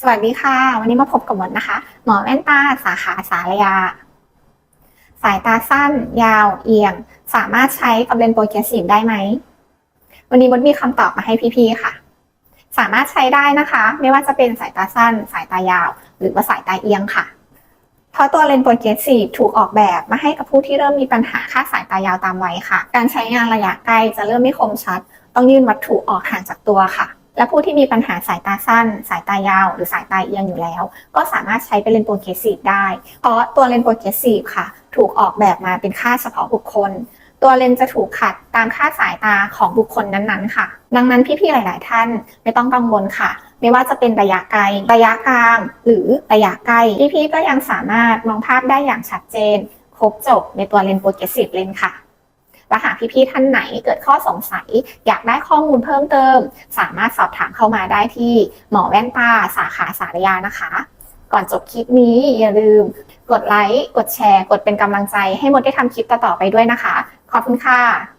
สวัสดีค่ะ วันนี้มาพบกับมดนะคะ หมอแว่นตาสาขาสารยา สายตาสั้น ยาว เอียง สามารถใช้กับเลนส์โปรเกรสซีฟได้ไหม วันนี้มดมีคำตอบมาให้พี่ๆค่ะ สามารถใช้ได้นะคะ ไม่ว่าจะเป็นสายตาสั้น สายตายาว หรือว่าสายตาเอียงค่ะ เพราะตัวเลนส์โปรเกรสซีฟถูกออกแบบมาให้กับผู้ที่เริ่มมีปัญหาค่าสายตายาวตามวัยค่ะ การใช้งานระยะไกลจะเริ่มไม่คมชัด ต้องยื่นวัตถุออกห่างจากตัวค่ะ และผู้ที่มีปัญหาสายตาสั้น สายตายาว หรือสายตาเอียงอยู่แล้ว ก็สามารถใช้เป็นเลนส์โปรเกรสซีฟได้ เพราะตัวเลนส์โปรเกรสซีฟค่ะ ถูกออกแบบมาเป็นค่าเฉพาะบุคคล ตัวเลนส์จะถูกขัดตามค่าสายตาของบุคคลนั้นๆ ค่ะ ดังนั้นพี่ๆหลาย ๆ ท่านไม่ต้องกังวลค่ะ ไม่ว่าจะเป็นระยะไกล ระยะกลาง หรือระยะใกล้พี่ๆก็ยังสามารถมองภาพได้อย่างชัดเจน ครบจบในตัวเลนส์โปรเกรสซีฟเลนส์ค่ะ และหากพี่ๆท่านไหนเกิดข้อสงสัย อยากได้ข้อมูลเพิ่มเติม สามารถสอบถามเข้ามาได้ที่หมอแว่นตาสาขาสารยานะคะ ก่อนจบคลิปนี้อย่าลืม กดไลค์กดแชร์ กดเป็นกำลังใจให้มดได้ทำคลิปต่อๆไปด้วยนะคะ ขอบคุณค่ะ